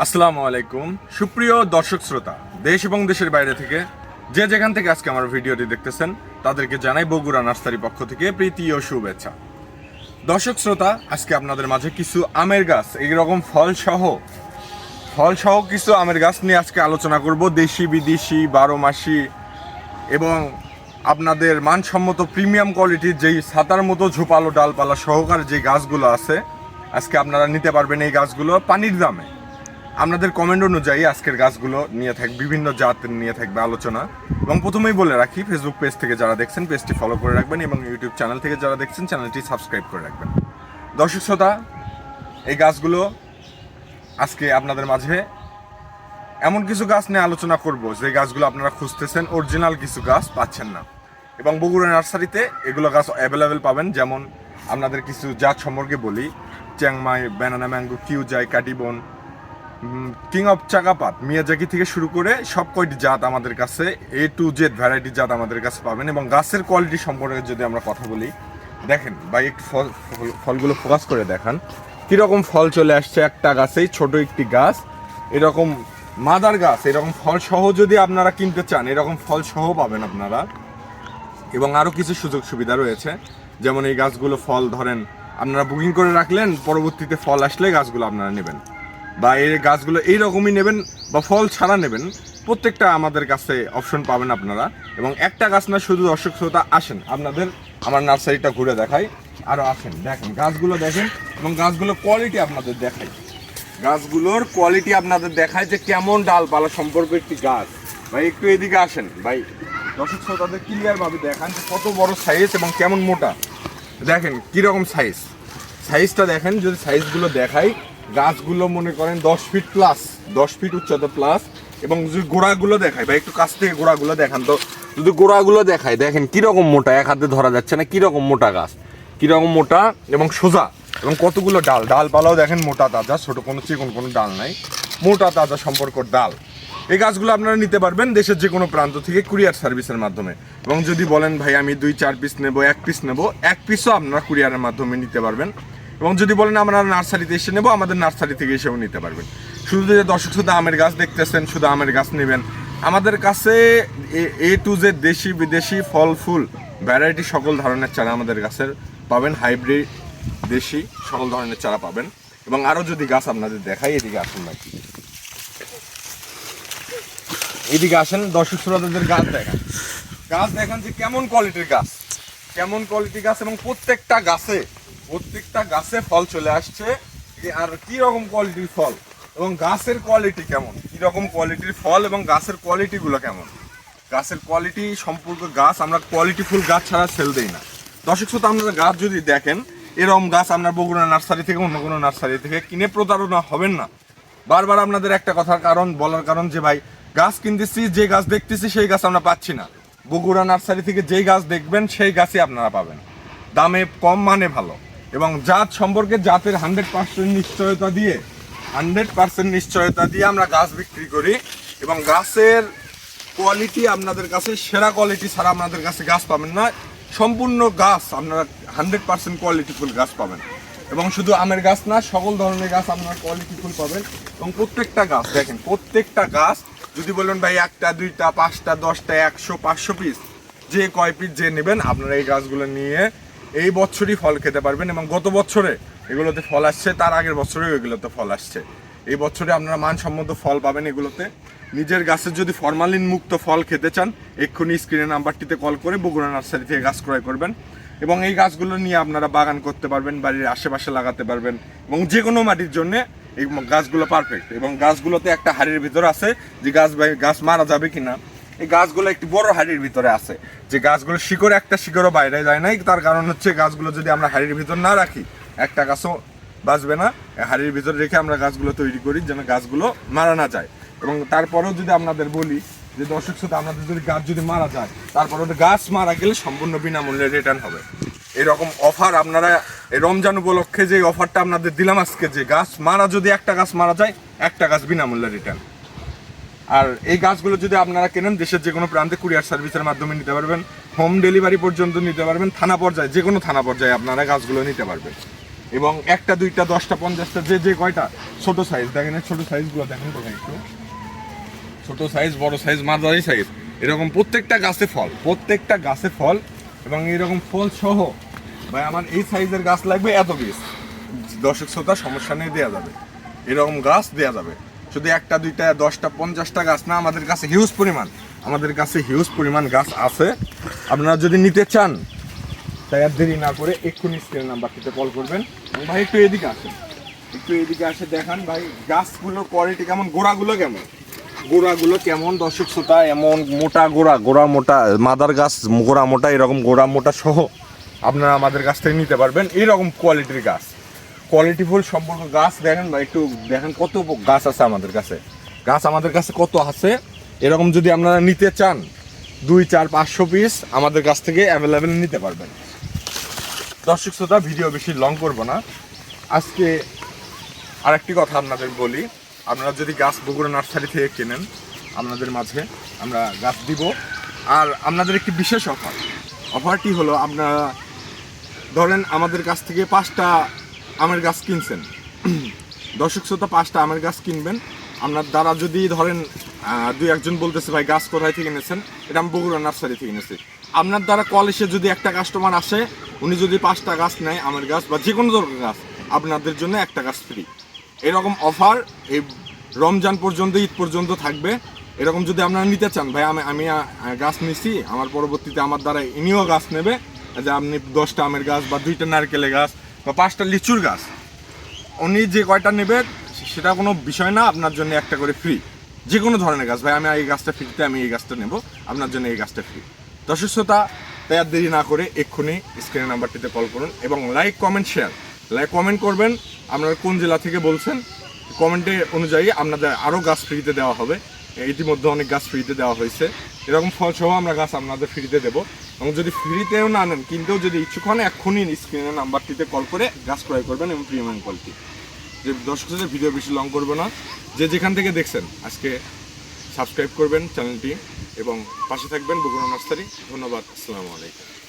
আসসালামু আলাইকুম। সুপ্রিয় দর্শক শ্রোতা, দেশ এবং দেশের বাইরে থেকে যে যেখান থেকে আজকে আমার ভিডিওটি দেখতেছেন, তাদেরকে জানাই বগুড়া নার্সারি পক্ষ থেকে প্রীতি ও শুভেচ্ছা। দর্শক শ্রোতা, আজকে আপনাদের মাঝে কিছু আমের গাছ, এইরকম ফল সহ ফল সহ কিছু আমের গাছ নিয়ে আজকে আলোচনা করব দেশি, বিদেশি বারো মাসি এবং আপনাদের মানসম্মত প্রিমিয়াম কোয়ালিটির যেই ছাতার মতো ঝোপালো, ডালপালা সহকারে যে গাছগুলো আছে, আজকে আপনারা নিতে পারবেন এই গাছগুলো পানির দামে। আপনাদের কমেন্ট অনুযায়ী আজকের গাছগুলো নিয়ে থাকবে বিভিন্ন জাত নিয়ে থাকবে আলোচনা। এবং প্রথমেই বলে রাখি ফেসবুক পেজ থেকে যারা দেখছেন পেজটি ফলো করে রাখবেন এবং ইউটিউব চ্যানেল থেকে যারা দেখছেন চ্যানেলটি সাবস্ক্রাইব করে রাখবেন। দর্শক শ্রোতা, এই গাছগুলো আজকে আপনাদের মাঝে এমন কিছু গাছ নিয়ে আলোচনা করব, যে গাছগুলো আপনারা খুঁজতেছেন অরিজিনাল কিছু গাছ পাচ্ছেন না। এবং বগুড়া নার্সারিতে এগুলো গাছ অ্যাভেলেবেল পাবেন, যেমন আপনাদের কিছু জাত সম্পর্কে বলি, চ্যাংমাই ব্যানানা ম্যাঙ্গো কিউজাই, কাটিবন কিং অফ চাকাপাত মিয়াজাকি থেকে শুরু করে সব কয়টি জাত আমাদের কাছে এ টু জেড ভ্যারাইটি জাত আমাদের কাছে পাবেন এবং গাছের কোয়ালিটি সম্পর্কে যদি আমরা কথা বলি, দেখেন বা একটু ফল, ফল- ফলগুলো ফোকাস করে দেখান। কীরকম ফল চলে আসছে একটা গাছেই, ছোট একটি গাছ, এরকম মাদার গাছ, এরকম ফল সহ যদি আপনারা কিনতে চান, এরকম ফল সহ পাবেন আপনারা। এবং আরও কিছু সুযোগ সুবিধা রয়েছে, যেমন এই গাছগুলো ফল ধরেন, আপনারা বুকিং করে রাখলেন, পরবর্তীতে ফল আসলে গাছগুলো আপনারা নেবেন। বা এই গাছগুলো এইরকমই নেবেন বা ফল ছাড়া নেবেন, প্রত্যেকটা আমাদের কাছে অপশন পাবেন আপনারা। এবং একটা গাছ না, শুধু দর্শক শ্রোতা আসেন। আপনাদের, আমার নার্সারিটা ঘুরে দেখাই। আরও আসেন, দেখেন, গাছগুলো দেখেন এবং গাছগুলোর কোয়ালিটি আপনাদের দেখাই। গাছগুলোর কোয়ালিটি আপনাদের দেখায় যে কেমন ডালপালা সম্পর্ক একটি গাছ। ভাই, একটু এদিকে আসেন। ভাই, দর্শক শ্রোতাদের ক্লিয়ারভাবে দেখান যে কত বড় সাইজ এবং কেমন মোটা। দেখেন, কীরকম সাইজ সাইজটা দেখেন, যদি সাইজগুলো দেখাই গাছগুলো মনে করেন দশ ফিট প্লাস দশ ফিট উচ্চতা প্লাস এবং যদি গোড়াগুলো দেখায় ভাই, একটু কাছ থেকে গোড়াগুলো দেখান তো। যদি গোড়াগুলো দেখায় দেখেন কীরকম মোটা, এক হাতে ধরা যাচ্ছে না, কীরকম মোটা গাছ, কীরকম মোটা এবং সোজা, এবং কতগুলো ডাল। ডালপালাও দেখেন মোটা তাজা, ছোট কোনো চিকন কোনো ডাল নাই, মোটা তাজা সম্পর্ক ডাল। এই গাছগুলো আপনারা নিতে পারবেন দেশের যে কোনো প্রান্ত থেকে কুরিয়ার সার্ভিসের মাধ্যমে। এবং যদি বলেন, ভাই, আমি দুই, চার পিস নেব, এক পিস নেব, এক পিসও আপনারা কুরিয়ারের মাধ্যমে নিতে পারবেন। এবং যদি বলেন আমরা নার্সারিতে এসে নেব, আমাদের নার্সারি থেকে এসেও নিতে পারবেন। শুধু যে দর্শক, শুধু আমের গাছ দেখতেছেন, শুধু আমের গাছ নেবেন। আমাদের কাছে এ টু জেড দেশি, বিদেশি ফল, ফুল ভ্যারাইটি সকল ধরনের চারা আমাদের গাছের পাবেন। হাইব্রিড দেশি সকল ধরনের চারা পাবেন। এবং আরও যদি গাছ আপনাদের দেখাই, এদিকে আসুন নাকি। এদিকে আসেন, দর্শক শ্রোতাদের গাছ দেখান। গাছ দেখান যে কেমন কোয়ালিটির গাছ। কেমন কোয়ালিটির গাছ এবং প্রত্যেকটা গাছে প্রত্যেকটা গাছে ফল চলে আসছে। আর কি রকম কোয়ালিটির ফল? এবং গাছের কোয়ালিটি কেমন? কি রকম কোয়ালিটির ফল এবং গাছের কোয়ালিটিগুলো কেমন? গাছের কোয়ালিটি সম্পর্ক গাছ, আমরা কোয়ালিটি ফুল গাছ ছাড়া সেল দেই না। দর্শক শ্রোতা, আপনারা গাছ যদি দেখেন, এরকম গাছ আপনার বগুড়া নার্সারি থেকে, অন্য কোনো নার্সারি থেকে কিনে প্রতারণা হবেন না। বারবার আপনাদের একটা কথার কারণ, বলার কারণ যে ভাই, গাছ কিনতেছি, যে গাছ দেখতেছি, সেই গাছ আমরা পাচ্ছি না। বগুড়া নার্সারি থেকে যেই গাছ দেখবেন, সেই গাছই আপনারা পাবেন। দামে কম মানে ভালো। এবং জাত সম্পর্কে জাতের হান্ড্রেড পার্সেন্ট নিশ্চয়তা দিয়ে হান্ড্রেড পার্সেন্ট নিশ্চয়তা দিয়ে আমরা গাছ বিক্রি করি এবং গাছের কোয়ালিটি আপনাদের কাছে, সেরা কোয়ালিটি ছাড়া আপনাদের কাছে গাছ পাবেন না। সম্পূর্ণ গাছ আপনারা হান্ড্রেড পার্সেন্ট কোয়ালিটিফুল গাছ পাবেন। এবং শুধু আমের গাছ না, সকল ধরনের গাছ আপনারা কোয়ালিটিফুল পাবেন। এবং প্রত্যেকটা গাছ, দেখেন, প্রত্যেকটা গাছ, যদি বলেন ভাই একটা, দুইটা, পাঁচটা, দশটা, একশো, পাঁচশো পিস যে কয় পিস যে নেবেন, আপনারা এই গাছগুলো নিয়ে এই বছরই ফল খেতে পারবেন এবং গত বছরে এগুলোতে ফল আসছে, তার আগের বছরেও এগুলোতে ফল আসছে। এই বছরে আপনারা মানসম্মত ফল পাবেন এগুলোতে। নিজের গাছের যদি ফরমালিন মুক্ত ফল খেতে চান, এক্ষুনি স্ক্রিনের নাম্বারটিতে কল করে বগুড়া নার্সারি থেকে গাছ ক্রয় করবেন। এবং এই গাছগুলো নিয়ে আপনারা বাগান করতে পারবেন, বাড়ির আশেপাশে লাগাতে পারবেন। এবং যে কোনো মাটির জন্যে এই গাছগুলো পারফেক্ট এবং গাছগুলোতে একটা হাড়ির ভিতর আছে যে গাছ গাছ মারা যাবে কিনা। এই গাছগুলো একটি বড় হাড়ির ভিতরে আছে। যে গাছগুলো শিকড়, একটা শিকড়ও বাইরে যায় নাই। তার কারণ হচ্ছে গাছগুলো যদি আমরা হাড়ির ভিতর না রাখি, একটা গাছও বাঁচবে না। হাড়ির ভিতরে রেখে আমরা গাছগুলো তৈরি করি যেন গাছগুলো মারা না যায়। এবং তারপরেও যদি আপনাদের বলি যে দর্শক শ্রোতা, আপনাদের যদি গাছ যদি মারা যায় তারপর গাছ মারা গেলে সম্পূর্ণ বিনামূল্যে রিটার্ন হবে। এরকম অফার আপনারা, এই রমজান উপলক্ষে যে অফারটা আপনাদের দিলাম আজকে, যে গাছ মারা, যদি একটা গাছ মারা যায়, একটা গাছ বিনামূল্যে রিটার্ন আর এই গাছগুলো যদি আপনারা কেনেন, দেশের যে কোনো প্রান্তে কুরিয়ার সার্ভিসের মাধ্যমে নিতে পারবেন, হোম ডেলিভারি পর্যন্ত নিতে পারবেন, থানা পর্যায়ে, যে কোনো থানা পর্যায়ে আপনারা গাছগুলো নিতে পারবেন। এবং একটা, দুইটা, দশটা, পঞ্চাশটা, যে যে কয়টা, ছোট সাইজ দেখেন ছোট সাইজগুলো দেখেন ভাই একটু। ছোট সাইজ বড় সাইজ মাঝারি সাইজ এরকম প্রত্যেকটা গাছে ফল, প্রত্যেকটা গাছে ফল, এবং এরকম ফল সহ, ভাই আমার এই সাইজের গাছ লাগবে এত পিস দর্শক, শ্রোতা, সমস্যা নেই দেওয়া যাবে। এরকম গাছ দেওয়া যাবে। শুধু একটা, দুইটা, দশটা, পঞ্চাশটা গাছ না, আমাদের কাছে হিউজ পরিমাণ। আমাদের কাছে হিউজ পরিমাণ গাছ আছে। আপনারা যদি নিতে চান, তাই আর দেরি না করে এক্ষুনি স্ক্রিন নাম্বারটিতে কল করবেন। ভাই, একটু এদিকে আসেন। একটু এদিকে আসে দেখান ভাই গাছগুলোর কোয়ালিটি কেমন, গোড়াগুলো কেমন? গোড়াগুলো কেমন? দর্শক শ্রোতা, এমন মোটা গোড়া গোড়া মোটা, মাদার গাছ, গোড়া মোটা, এরকম গোড়া মোটা সহ আপনারা আমাদের কাছ থেকে নিতে পারবেন। এইরকম কোয়ালিটির গাছ। কোয়ালিটিফুল সম্পর্ক গাছ দেখেন বা একটু দেখেন কত গাছ আছে আমাদের কাছে। গাছ আমাদের কাছে কত আছে? এরকম যদি আপনারা নিতে চান, দুই, চার, পাঁচশো পিস আমাদের কাছ থেকে অ্যাভেলেবেল নিতে পারবেন। দর্শক শ্রোতা ভিডিও বেশি লং করব না। আজকে আরেকটি কথা আপনাদের বলি। আপনারা যদি গাছ বগুড়া নার্সারি থেকে কেনেন, আপনাদের মাঝে আমরা গাছ দিব। আর আপনাদের একটি বিশেষ অফার। অফারটি হলো আপনারা ধরেন আমাদের কাছ থেকে পাঁচটা আমের গাছ কিনছেন। দর্শক শ্রোতা, পাঁচটা আমের গাছ কিনবেন। আপনার দ্বারা যদি ধরেন দুই একজন বলতেছে, ভাই, গাছ কোথায় থেকে এনেছেন? এটা আমি বগুড়া নার্সারি থেকে এনেছি। আপনার দ্বারা কল এসে যদি একটা কাস্টমার আসে, উনি যদি পাঁচটা গাছ নেয়, আমের গাছ বা যে কোনো ধরনের গাছ, আপনাদের জন্য একটা গাছ ফ্রি এরকম অফার এই রমজান পর্যন্ত, ঈদ পর্যন্ত থাকবে। এরকম যদি আপনারা নিতে চান, ভাই, আমি আমি গাছ নিছি, আমার পরবর্তীতে আমার দ্বারা ইনিও গাছ নেবে। যে আপনি দশটা আমের গাছ বা দুইটা নারকেলের গাছ বা পাঁচটা লিচুর গাছ। উনি যে কয়টা নেবে, সেটা কোনো বিষয় না, আপনার জন্য একটা করে ফ্রি যে কোনো ধরনের গাছ, ভাই, আমি এই গাছটা ফ্রিতে, আমি এই গাছটা নেব, আপনার জন্য এই গাছটা ফ্রি দর্শক শ্রোতা, তাই আর দেরি না করে এক্ষুনি স্ক্রিনের নাম্বারটিতে কল করুন এবং like comment share like comment করবেন, আপনারা কোন জেলা থেকে বলছেন কমেন্টে অনুযায়ী আপনাদের আরও গাছ ফ্রিতে দেওয়া হবে। ইতিমধ্যে অনেক গাছ ফ্রিতে দেওয়া হয়েছে। এরকম ফল সহ আমরা গাছ আপনাদের ফ্রিতে দেবো। এবং যদি ফ্রিতেও না নেন, কিনতেও যদি ইচ্ছুক হন, এক্ষুনি স্ক্রিনের নাম্বারটিতে কল করে গাছ ক্রয় করবেন এবং প্রিমিয়াম কোয়ালিটি যে দর্শক ভিডিও বেশি লং করব না। যে যেখান থেকে দেখছেন, আজকে সাবস্ক্রাইব করবেন চ্যানেলটি এবং পাশে থাকবেন বগুড়া নার্সারি। ধন্যবাদ, আসসালামু আলাইকুম।